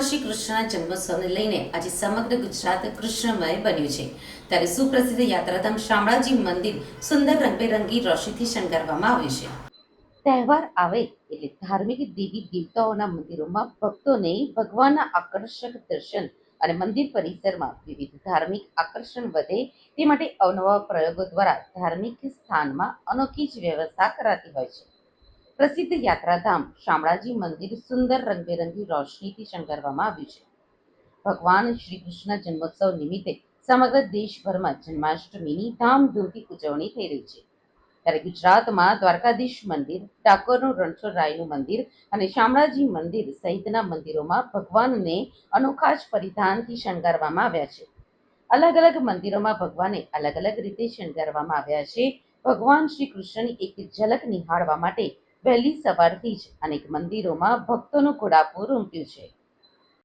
શ્રી કૃષ્ણના જન્મોત્સવને લઈને આજે સમગ્ર ગુજરાત કૃષ્ણમય બન્યું છે. ત્યારે સુપ્રસિદ્ધ યાત્રાધામ શામળાજી મંદિર સુંદર રંગબેરંગી રોશનીથી શણગારવામાં આવ્યું છે. તહેવાર આવે એટલે ધાર્મિક દેવી દેવતાઓના મંદિરોમાં ભક્તોને ભગવાનના આકર્ષક દર્શન અને મંદિર પરિસરમાં વિવિધ ધાર્મિક આકર્ષણ વધે તે માટે અવનવા પ્રયોગો દ્વારા ધાર્મિક સ્થાનમાં અનોખી જ વ્યવસ્થા કરાતી હોય છે. પ્રસિદ્ધ યાત્રાધામ શામળાજી મંદિર સુંદર રંગબેરંગી રોશનીથી શણગારવામાં આવ્યું છે. ભગવાન શ્રી કૃષ્ણ જન્મોત્સવ નિમિત્તે સમગ્ર દેશભરમાં જન્માષ્ટમીની ધામધૂમથી ઉજવણી થઈ રહી છે. ત્યારે ગુજરાતમાં દ્વારકાધીશ મંદિર, ડાકોરનું રણછોડરાયનું મંદિર અને શામળાજી મંદિર સહિતના મંદિરોમાં ભગવાનને અનોખા જ પરિધાનથી શણગારવામાં આવ્યા છે. અલગ અલગ મંદિરોમાં ભગવાનને અલગ અલગ રીતે શણગારવામાં આવ્યા છે. ભગવાન શ્રી કૃષ્ણની એક ઝલક નિહાળવા માટે વહેલી સવારથી જ અનેક મંદિરોમાં ભક્તોનું ઘોડાપૂર ઉમટ્યું છે.